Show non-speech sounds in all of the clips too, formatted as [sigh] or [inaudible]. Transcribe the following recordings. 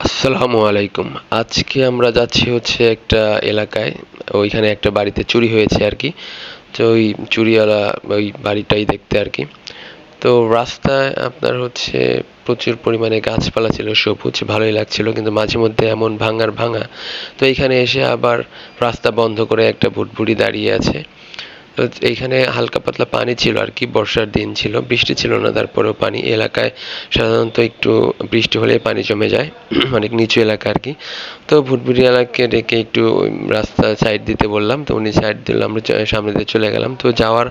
আসসালামু আলাইকুম। আজকে আমরা যাচ্ছি হচ্ছে একটা এলাকায়, ওইখানে একটা বাড়িতে চুরি হয়েছে আর কি। তো ওই চুরিওয়ালা ওই বাড়িটাই দেখতে আর কি। তো রাস্তায় আপনার হচ্ছে প্রচুর পরিমাণে গাছপালা ছিল, সবুজ, ভালোই লাগছিল, কিন্তু মাঝে মধ্যে এমন ভাঙার ভাঙা। তো এইখানে এসে আবার রাস্তা বন্ধ করে একটা ভুটভুটি দাঁড়িয়ে আছে। তো এইখানে হালকা পাতলা পানি ছিল আর কি, বর্ষার দিন ছিল, বৃষ্টি ছিল না, তারপরেও পানি এলাকায় সাধারণত একটু বৃষ্টি হলে পানি জমে যায়, [clears throat] অনেক নিচু এলাকা আর কি। তো ভুটভুটি এলাকাকে ডেকে একটু রাস্তা সাইড দিতে বললাম, তো উনি সাইড দিল, আমরা সামনে দিয়ে চলে গেলাম। তো যাওয়ার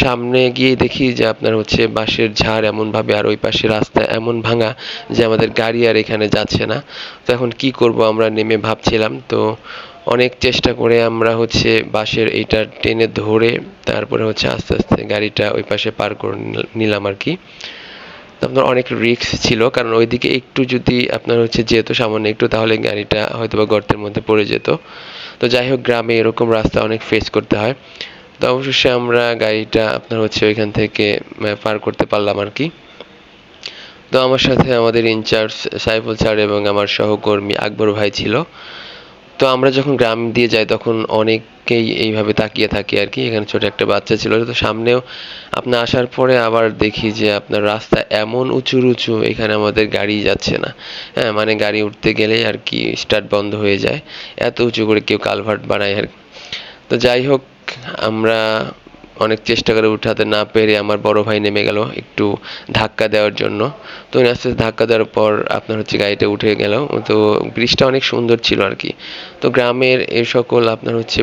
সামনে গিয়ে দেখি যে আপনার হচ্ছে বাঁশের ঝাড় এমনভাবে আর ওই পাশে রাস্তা এমন ভাঙা যে আমাদের গাড়ি আর এখানে যাচ্ছে না। তো এখন কি করব আমরা নেমে ভাবছিলাম, তো অনেক চেষ্টা করে আমরা হচ্ছে বাঁশের এইটা টেনে ধরে তারপরে হচ্ছে আস্তে আস্তে গাড়িটা ওই পাশে পার করে নিলাম আর কি। আপনার অনেক রিস্ক ছিল, কারণ ওইদিকে একটু যদি আপনার হচ্ছে যেত সামান্য একটু, তাহলে গাড়িটা হয়তো বা গর্তের মধ্যে পড়ে যেত। তো যাই হোক, গ্রামে এরকম রাস্তা অনেক ফেস করতে হয়। তো অবশেষে আমরা গাড়িটা আপনার হচ্ছে ওইখান থেকে পার করতে পারলাম আর কি। তো আমার সাথে আমাদের ইনচার্জ সাইফুল স্যার এবং আমার সহকর্মী আকবর ভাই ছিল। তো আমরা যখন গ্রাম দিয়ে যাই, তখন অনেকেই এইভাবে তাকিয়ে থাকি আর কি। এখানে ছোট একটা বাচ্চা ছিল। তো সামনেও আপনার আসার পরে আবার দেখি যে আপনার রাস্তা এমন উঁচু উঁচু এখানে আমাদের গাড়ি যাচ্ছে না। হ্যাঁ মানে গাড়ি উঠতে গেলেই আর কি স্টার্ট বন্ধ হয়ে যায়। এত উঁচু করে কেউ কালভার্ট বানায় আর। তো যাই হোক, আমরা অনেক চেষ্টা করে উঠাতে না পেরে আমার বড় ভাই নেমে গেল একটু ধাক্কা দেওয়ার জন্য। তো উনি আস্তে আস্তে ধাক্কা দেওয়ার পর আপনার হচ্ছে গাড়িটা উঠে গেল। তো ব্রিজটা অনেক সুন্দর ছিল আর কি। তো গ্রামের এই সকল আপনার হচ্ছে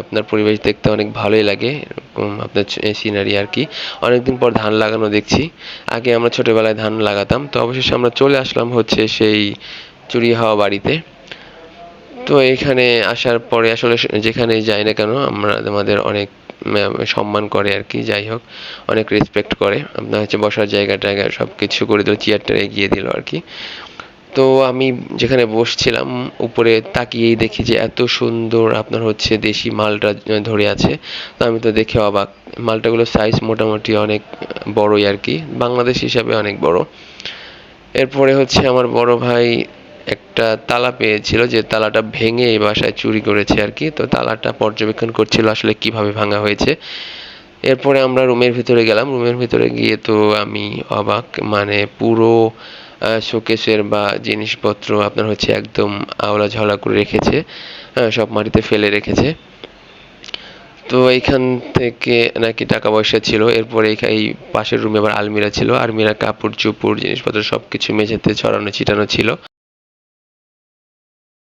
আপনার পরিবেশ দেখতে অনেক ভালোই লাগে আপনার সিনারি আর কি। অনেকদিন পর ধান লাগানো দেখছি। আগে আমরা ছোটবেলায় ধান লাগাতাম। তো অবশেষে আমরা চলে আসলাম হচ্ছে সেই চুরি হওয়া বাড়িতে। তো এখানে আসার পরে আসলে যেখানে যাই না কেন, আমরা, আমাদের অনেক সম্মান করে আর কি, যাই হোক, অনেক রেসপেক্ট করে। আপনার হচ্ছে বসার জায়গা টায়গা সব কিছু করে দিল চেয়ারটা এগিয়ে দিল আর কি। তো আমি যেখানে বসছিলাম, উপরে তাকিয়েই দেখি যে এত সুন্দর আপনার হচ্ছে দেশি মালটা ধরে আছে। তো আমি তো দেখে অবাক। মালটাগুলোর সাইজ মোটামুটি অনেক বড়ই আর কি, বাংলাদেশ হিসাবে অনেক বড়। এরপরে হচ্ছে আমার বড় ভাই একটা তালা পেয়েছিল যে তালাটা ভেঙে এই বাসায় চুরি করেছে আর কি। তো তালাটা পর্যবেক্ষণ করছিল আসলে কীভাবে ভাঙা হয়েছে। এরপরে আমরা রুমের ভিতরে গেলাম। রুমের ভিতরে গিয়ে তো আমি অবাক মানে পুরো শোকেসের বা জিনিসপত্র আপনার হচ্ছে একদম আওলা ঝাওলা করে রেখেছে হ্যাঁ, সব মাটিতে ফেলে রেখেছে। তো এইখান থেকে নাকি টাকা পয়সা ছিল। এরপরে এই পাশের রুমে আবার আলমিরা ছিল। আলমিরা কাপড় চোপড় জিনিসপত্র সব কিছু মেঝেতে ছড়ানো ছিটানো ছিল।